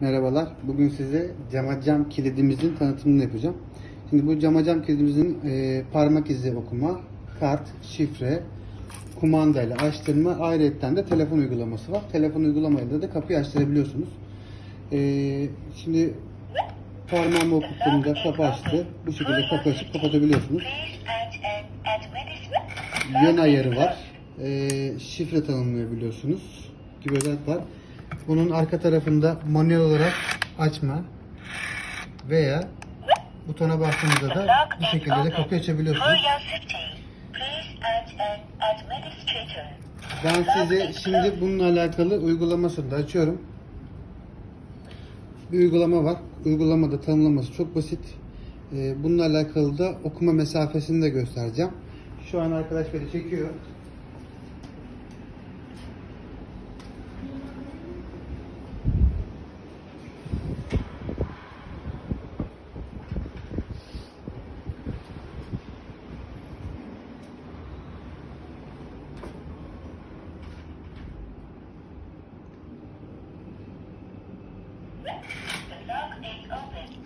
Merhabalar. Bugün size cam kilidimizin tanıtımını yapacağım. Şimdi bu cam kilidimizin e, parmak izi okuma, kart, şifre, kumandayla açtırma, ayrıca de telefon uygulaması var. Telefon uygulamayla da kapıyı açtırabiliyorsunuz. E, şimdi parmağımı okuttuğumda kapı açtı. Bu şekilde kapı açıp kapatabiliyorsunuz. Yön ayarı var. E, şifre tanımlayabiliyorsunuz. Gibi özellik var. Bunun arka tarafında manuel olarak açma veya butona bastığınızda da bu şekilde de kapıyı açabiliyorsunuz. Ben size şimdi bununla alakalı uygulamasını da açıyorum. Bir uygulama var. Uygulamada tanımlaması çok basit. Ee, Bununla alakalı da okuma mesafesini de göstereceğim. Şu an arkadaş beni çekiyor.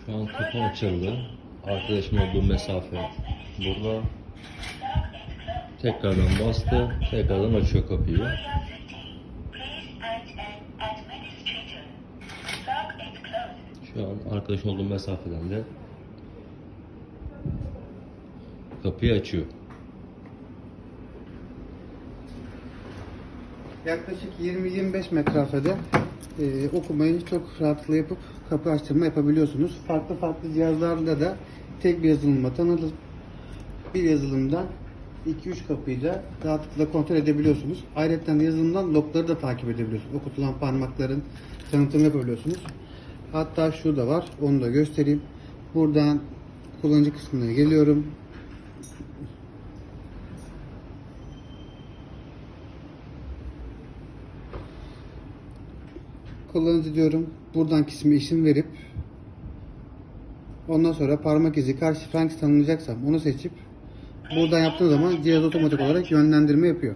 Şu an kapı açıldı. Arkadaşım olduğu mesafe burada. Tekrardan bastı. Tekrardan açıyor kapıyı. Şu an arkadaş olduğu mesafeden de kapıyı açıyor. Yaklaşık 20-25 metrafede e, okumayı çok rahatlıkla yapıp kapı açtırma yapabiliyorsunuz. Farklı farklı cihazlarda da tek bir yazılımla tanıtıp bir yazılımdan 2-3 kapıyı da rahatlıkla kontrol edebiliyorsunuz. Ayrıca yazılımdan logları da takip edebiliyorsunuz. Okutulan parmakların tanıtımı yapabiliyorsunuz. Hatta şu da var. Onu da göstereyim. Buradan kullanıcı kısmına geliyorum. Kullanıcı diyorum. Buradan kısmı isim verip ondan sonra parmak izi karşı hangisi tanımlayacaksam onu seçip buradan yaptığım zaman cihaz otomatik olarak yönlendirme yapıyor.